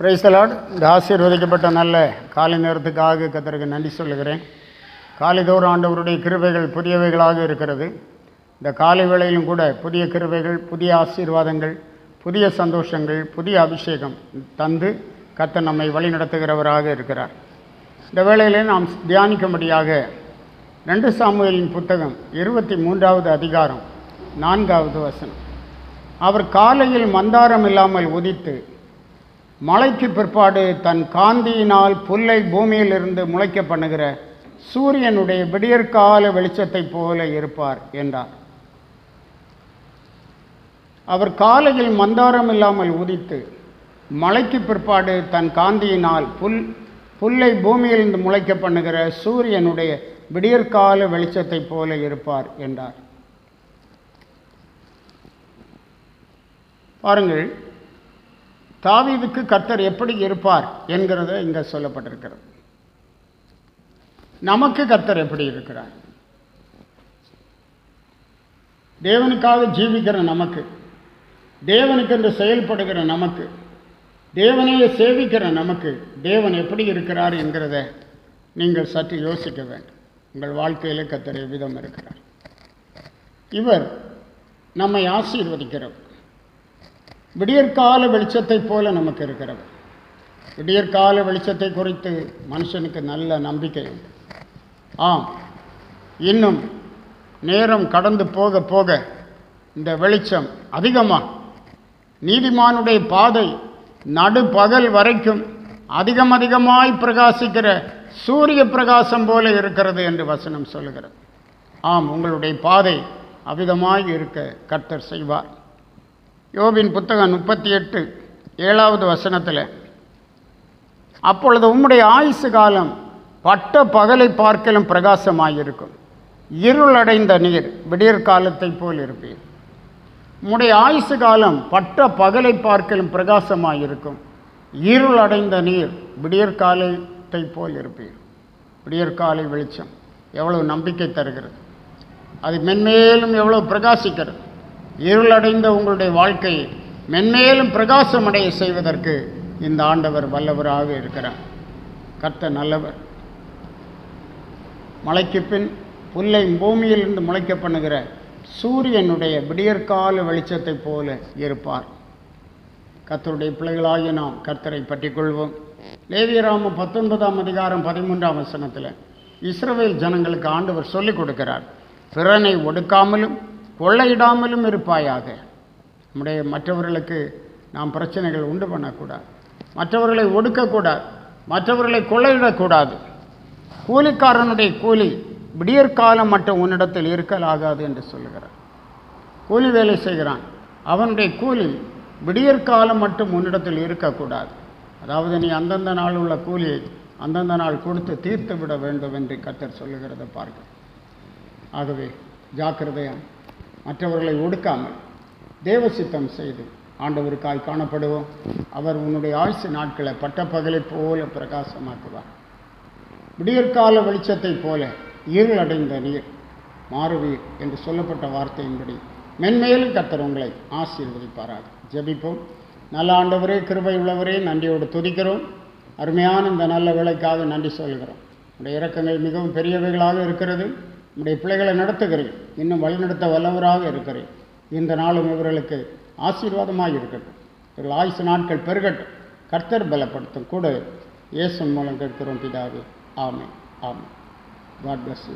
பிரைசலாட் இந்த ஆசீர்வதிக்கப்பட்ட நல்ல காலை நேரத்துக்காக கத்தருக்கு நன்றி சொல்லுகிறேன். காலைதோறும் ஆண்டவருடைய கிருபைகள் புதியவைகளாக இருக்கிறது. இந்த காலை வேளையிலும் கூட புதிய கிருபைகள் புதிய ஆசீர்வாதங்கள் புதிய சந்தோஷங்கள் புதிய அபிஷேகம் தந்து கர்த்தர் நம்மை வழிநடத்துகிறவராக இருக்கிறார். இந்த வேளையிலே நாம் தியானிக்கும்படியாக ரெண்டு சாமுவேலின் புத்தகம் இருபத்தி மூன்றாவது அதிகாரம் நான்காவது வசனம். அவர் காலையில் மந்தாரம் இல்லாமல் உதித்து மலைக்கு பிற்பாடு தன் காந்தியினால் புல்லை பூமியிலிருந்து முளைக்க பண்ணுகிற சூரியனுடைய விடியற்கால வெளிச்சத்தைப் போல இருப்பார் என்றார். அவர் காலையில் மந்தாரம் இல்லாமல் உதித்து மலைக்கு பிற்பாடு தன் காந்தியினால் புல் புல்லை பூமியிலிருந்து முளைக்க பண்ணுகிற சூரியனுடைய விடியற்கால வெளிச்சத்தைப் போல இருப்பார் என்றார். பாருங்கள் தாவீதுக்கு கர்த்தர் எப்படி இருப்பார் என்கிறத இங்கே சொல்லப்பட்டிருக்கிறது. நமக்கு கர்த்தர் எப்படி இருக்கிறார்? தேவனுக்காக ஜீவிக்கிற நமக்கு தேவனுக்கென்று செயல்படுகிற நமக்கு தேவனையே சேவிக்கிற நமக்கு தேவன் எப்படி இருக்கிறார் என்கிறத நீங்கள் சற்று யோசிக்க வேண்டும். உங்கள் வாழ்க்கையில் கத்தர் விதம் இருக்கிறார்? இவர் நம்மை ஆசீர்வதிக்கிறவர். விடியற்கால வெளிச்சத்தைப் போல நமக்கு இருக்கிறது. விடியற்கால வெளிச்சத்தை குறித்து மனுஷனுக்கு நல்ல நம்பிக்கை உண்டு. ஆம் இன்னும் நேரம் கடந்து போக போக இந்த வெளிச்சம் அதிகமாக நீதிமானுடைய பாதை நடுப்பகல் வரைக்கும் அதிகம் அதிகமாய் பிரகாசிக்கிற சூரிய பிரகாசம் போல இருக்கிறது என்று வசனம் சொல்கிறது ஆம் உங்களுடைய பாதை அவிதமாய் இருக்க கர்த்தர் செய்வார். யோபின் புத்தகம் முப்பத்தி எட்டு ஏழாவது வசனத்தில் அப்பொழுது உம்முடைய ஆயுசு காலம் பட்ட பகலை பார்க்கலும் பிரகாசமாயிருக்கும். இருளடைந்த நீர் விடியற் காலத்தைப் போல் இருப்பீர். உம்முடைய ஆயுசு காலம் பட்ட பகலை பார்க்கலும் பிரகாசமாயிருக்கும். இருளடைந்த நீர் விடியற் காலத்தைப் போல் இருப்பீர். விடியற்காலை வெளிச்சம் எவ்வளவு நம்பிக்கை தருகிறது. அது மென்மேலும் எவ்வளவு பிரகாசிக்கிறது. இருளடைந்த உங்களுடைய வாழ்க்கை மென்மேலும் பிரகாசமடைய செய்வதற்கு இந்த ஆண்டவர் வல்லவராக இருக்கிறார். கர்த்த நல்லவர். மலைக்கு பின் புல்லை பூமியிலிருந்து முளைக்க பண்ணுகிற சூரியனுடைய விடியற்கால வெளிச்சத்தைப் போல இருப்பார். கர்த்தருடைய பிள்ளைகளாகிய நாம் கர்த்தரை பற்றிக் கொள்வோம் லேவியராம பத்தொன்பதாம் அதிகாரம் பதிமூன்றாம் வசனத்தில் இஸ்ரவேல் ஜனங்களுக்கு ஆண்டவர் சொல்லிக் கொடுக்கிறார். பிறனை ஒடுக்காமலும் கொள்ளையிடாமலும் இருப்பாயாக. நம்முடைய மற்றவர்களுக்கு நாம் பிரச்சனைகள் உண்டு பண்ணக்கூடாது. மற்றவர்களை ஒடுக்கக்கூடாது. மற்றவர்களை கொள்ளையிடக்கூடாது. கூலிக்காரனுடைய கூலி விடியற்காலம் மட்டும் உன்னிடத்தில் இருக்கலாகாது என்று சொல்லுகிறார். கூலி வேலை செய்கிறான். அவனுடைய கூலி விடியற்காலம் மட்டும் உன்னிடத்தில் இருக்கக்கூடாது. அதாவது நீ அந்தந்த நாள் உள்ள கூலியை அந்தந்த நாள் கொடுத்து தீர்த்து விட வேண்டும் என்று கத்தர் சொல்லுகிறத பார்க்க ஆகவே ஜாக்கிரதையான் மற்றவர்களை ஒடுக்காமல் தேவ சித்தம் செய்து ஆண்டவருக்காய் காணப்படுவோம். அவர் உன்னுடைய ஆயுசு நாட்களை பட்டப்பகலை போல பிரகாசமாக்குவார். விடியற்கால வெளிச்சத்தைப் போல இருளடைந்த நீர் மாறுவீர் என்று சொல்லப்பட்ட வார்த்தையின்படி மென்மேலும் கத்தர் உங்களை ஆசீர்வதிப்பாராக. ஜெபிப்போம். நல்ல ஆண்டவரே கிருபை உள்ளவரே நன்றியோடு துதிக்கிறோம். அருமையான இந்த நல்ல வேலைக்காக நன்றி சொல்கிறோம் உடைய இறக்கங்கள் மிகவும் பெரியவைகளாக இருக்கிறது. என்னுடைய பிள்ளைகளை நடத்துகிறேன். இன்னும் வழிநடத்த வல்லவராக இருக்கிறேன். இந்த நாளும் இவர்களுக்கு ஆசீர்வாதமாக இருக்கட்டும். இவர்கள் ஆயுசு நாட்கள் பெருகட்டும். கர்த்தர் பலப்படுத்தும். கூட இயேசு மூலம் கேட்கிறோம் பிதாவே. ஆமை ஆமை காட் பிளஸ் யூ